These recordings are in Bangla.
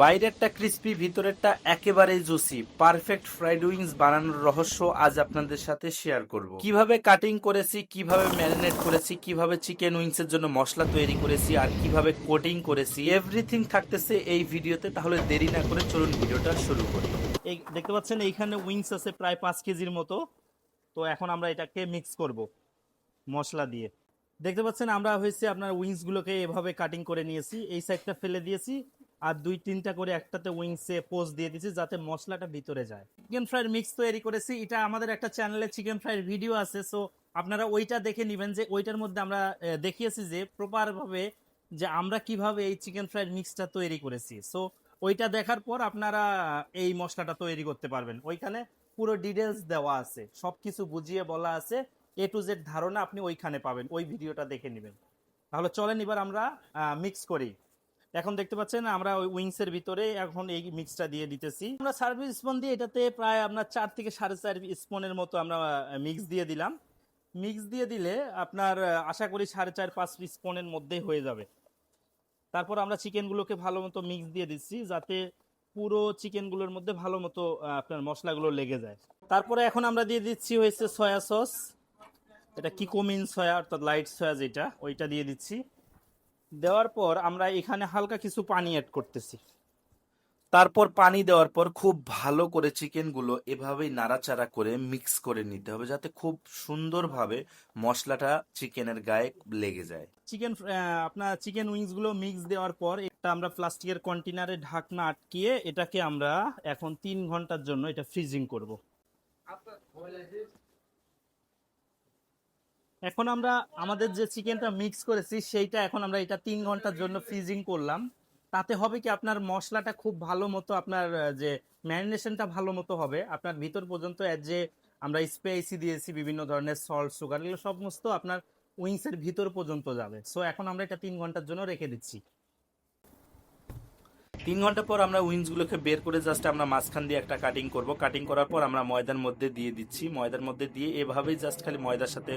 বাইরেরটা ক্রিস্পি ভিতরেরটা একেবারেই জুসি পারফেক্ট ফ্রাইড উইংস বানানোর রহস্য আজ আপনাদের সাথে শেয়ার করব। কীভাবে কাটিং করেছি, কীভাবে ম্যারিনেট করেছি, কীভাবে চিকেন উইংস এর জন্য মশলা তৈরি করেছি আর কীভাবে কোটিং করেছি এভরিথিং থাকতেছে এই ভিডিওতে, তাহলে দেরি না করে চলুন ভিডিওটা শুরু করি। এই দেখতে পাচ্ছেন, এইখানে উইংস আছে প্রায় পাঁচ কেজির মতো। তো এখন আমরা এটাকে মিক্স করব, মশলা দিয়ে। দেখতে পাচ্ছেন, আমরা হয়েছে আপনার উইংসগুলোকে এভাবে কাটিং করে নিয়েছি, এই সাইডটা ফেলে দিয়েছি। আর দুই তিনটা করে একটাতে উইংসে পোজ দিয়ে দিয়েছি যাতে মশলাটা ভিতরে যায়। চিকেন ফ্রাইড মিক্স তৈরি করেছি। এটা আমাদের একটা চ্যানেলে চিকেন ফ্রাইড ভিডিও আছে সো আপনারা ওইটা দেখে নেবেন যে ওইটার মধ্যে আমরা দেখিয়েছি যে প্রপার ভাবে যে আমরা কীভাবে এই চিকেন ফ্রাইড মিক্সটা তৈরি করেছি। সো ওইটা দেখার পর আপনারা এই মশলাটা তৈরি করতে পারবেন। ওইখানে পুরো ডিটেলস দেওয়া আছে। সবকিছু বুঝিয়ে বলা আছে। এ টু জেড ধারণা আপনি ওইখানে পাবেন। ওই ভিডিওটা দেখে নেবেন। তাহলে চলেন এবার আমরা মিক্স করি। এখন দেখতে পাচ্ছেন আমরা ওই উইংস এর ভিতরে এখন এই মিক্সটা দিয়ে দিতেছি। আমরা সার্ভিস স্পুন দিয়ে এটাতে প্রায় আপনার চার থেকে সাড়ে চার স্পুনের মতো আমরা মিক্স দিয়ে দিলাম। মিক্স দিয়ে দিলে আপনার আশা করি সাড়ে চার পাঁচ স্পুনের মধ্যেই হয়ে যাবে। তারপর আমরা চিকেনগুলোকে ভালো মতো মিক্স দিয়ে দিচ্ছি যাতে পুরো চিকেনগুলোর মধ্যে ভালো মতো আপনার মশলাগুলো লেগে যায়। তারপরে এখন আমরা দিয়ে দিচ্ছি হয়েছে সয়া সস এটা কিকোমিন সয়া অর্থাৎ লাইট সয়া যেটা, ওইটা দিয়ে দিচ্ছি। দেওয়ার পর আমরা এখানে হালকা কিছু পানি অ্যাড করতেছি। তারপর পানি দেওয়ার পর খুব ভালো করে চিকেনগুলো এভাবেই নাড়াচাড়া করে মিক্স করে নিতে হবে যাতে খুব সুন্দরভাবে মশলাটা চিকেনের গায়ে লেগে যায়। চিকেন আপনার চিকেন উইংসগুলো মিক্স দেওয়ার পর একটা আমরা প্লাস্টিকের কন্টেনারে ঢাকনা আটকিয়ে এটাকে আমরা এখন তিন ঘণ্টার জন্য এটা ফ্রিজিং করব। এখন আমরা আমাদের যে চিকেনটা মিক্স করেছি, সেইটা এখন আমরা এটা তিন ঘণ্টার জন্য ফ্রিজিং করলাম। তাতে হবে কি আপনার মশলাটা খুব ভালো মতো আপনার যে ম্যারিনেশনটা ভালো মতো হবে। আপনার ভিতর পর্যন্ত যে আমরা স্পাইসি দিয়েছি, বিভিন্ন ধরনের সল্ট সুগার এগুলো সমস্ত আপনার উইংসের ভিতর পর্যন্ত যাবে। সো এখন আমরা এটা তিন ঘণ্টার জন্য রেখে দিচ্ছি। তিন ঘণ্টা পর আমরা উইংস গুলোকে বের করে জাস্ট আমরা মাঝখান দিয়ে একটা কাটিং করব। কাটিং করার পর আমরা ময়দার মধ্যে দিয়ে দিচ্ছি। ময়দার মধ্যে দিয়ে এভাবেই জাস্ট খালি ময়দার সাথে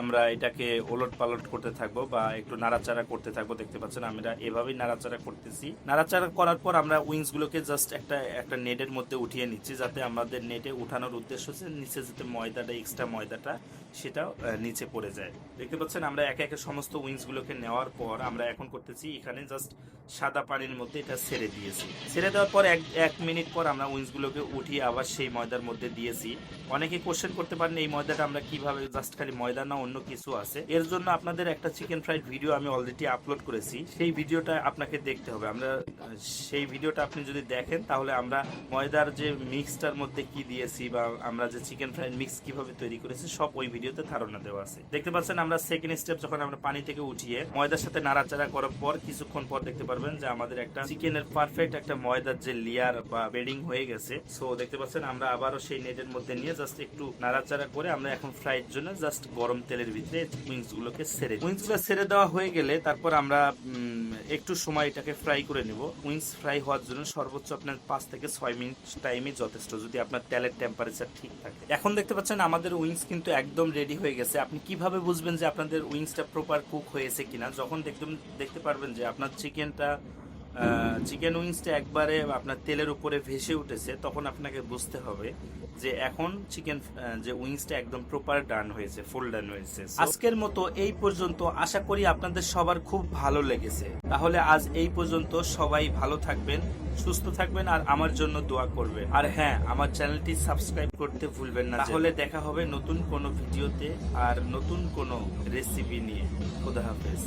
আমরা এটাকে ওলট পালট করতে থাকব বা একটু নাড়াচাড়া করতে থাকব। দেখতে পাচ্ছেন আমরা এভাবেই নাড়াচাড়া করতেছি। নাড়াচাড়া করার পর আমরা উইংস গুলোকে জাস্ট একটা একটা নেটের মধ্যে উঠিয়ে নিচ্ছি যাতে আমাদের নেটে উঠানোর উদ্দেশ্য হচ্ছে নিচে যেতে ময়দাটা এক্সট্রা ময়দাটা সেটা নিচে পড়ে যায়। দেখতে পাচ্ছেন, আমরা একে একে সমস্ত উইংস গুলোকে নেওয়ার পর আমরা এখন করতেছি, এখানে জাস্ট সাদা পানির মধ্যে এটা ছেড়ে দিয়েছি। ছেড়ে দেওয়ার পর এক এক মিনিট পর আমরা উইংস গুলোকে উঠিয়ে আবার সেই ময়দার মধ্যে দিয়েছি। অনেকে কোশ্চেন করতে পারেন, এই ময়দাটা আমরা কীভাবে জাস্ট খালি ময়দা না, অন্য কিছু আছে? এর জন্য আপনাদের একটা চিকেন ফ্রাইড ভিডিও আমি অলরেডি আপলোড করেছি। সেই ভিডিওটা আপনাকে দেখতে হবে। আমরা, সেই ভিডিওটা আপনি যদি দেখেন, তাহলে আমরা ময়দার যে মিক্সটার মধ্যে কি দিয়েছি বা আমরা যে চিকেন ফ্রাইড মিক্স কীভাবে তৈরি করেছি, সব ওই ভিডিওতে ধারণা দেওয়া আছে। দেখতে পাচ্ছেন আমরা সেকেন্ড স্টেপ যখন আমরা পানি থেকে উঠিয়ে ময়দার সাথে নাড়াচাড়া করার পর কিছুক্ষণ পর দেখতে পারবেন যে আমাদের একটা চিকেনের পারফেক্ট একটা ময়দার যে লেয়ার বা বেডিং হয়ে গেছে। সো দেখতে পাচ্ছেন আমরা আবারও সেই নেটের মধ্যে নিয়ে জাস্ট একটু নাড়াচাড়া করে আমরা এখন ফ্রাইড জন্য জাস্ট গরম তেলের ভিতরে উইংস গুলোকে ছেড়ে উইংসগুলো ছেড়ে দেওয়া হয়ে গেলে তারপর আমরা একটু সময় এটাকে ফ্রাই করে নিব। উইংস ফ্রাই হওয়ার জন্য সর্বোচ্চ আপনার পাঁচ থেকে ছয় মিনিট টাইমই যথেষ্ট, যদি আপনার তেলের টেম্পারেচার ঠিক থাকে। এখন দেখতে পাচ্ছেন আমাদের উইংস কিন্তু একদম রেডি হয়ে গেছে। আপনি কীভাবে বুঝবেন যে আপনাদের উইংসটা প্রপার কুক হয়েছে কিনা? যখন দেখবেন, দেখতে পারবেন যে আপনার চিকেনটা চিকেন উইংসটা একবারে আপনার তেলের উপরে ভেসে উঠেছে তখন আপনাকে বুঝতে হবে যে এখন চিকেন যে উইংসটা একদম প্রপার ডান হয়েছে ফুল ডান হয়েছে আজকের মতো এই পর্যন্ত আশা করি আপনাদের সবার খুব ভালো লেগেছে। তাহলে আজ এই পর্যন্ত সবাই ভালো থাকবেন সুস্থ থাকবেন আর আমার জন্য দোয়া করবেন। আর হ্যাঁ আমার চ্যানেলটি সাবস্ক্রাইব করতে ভুলবেন না তাহলে দেখা হবে নতুন কোনো ভিডিওতে আর নতুন কোনো রেসিপি নিয়ে। খোদা হাফেজ।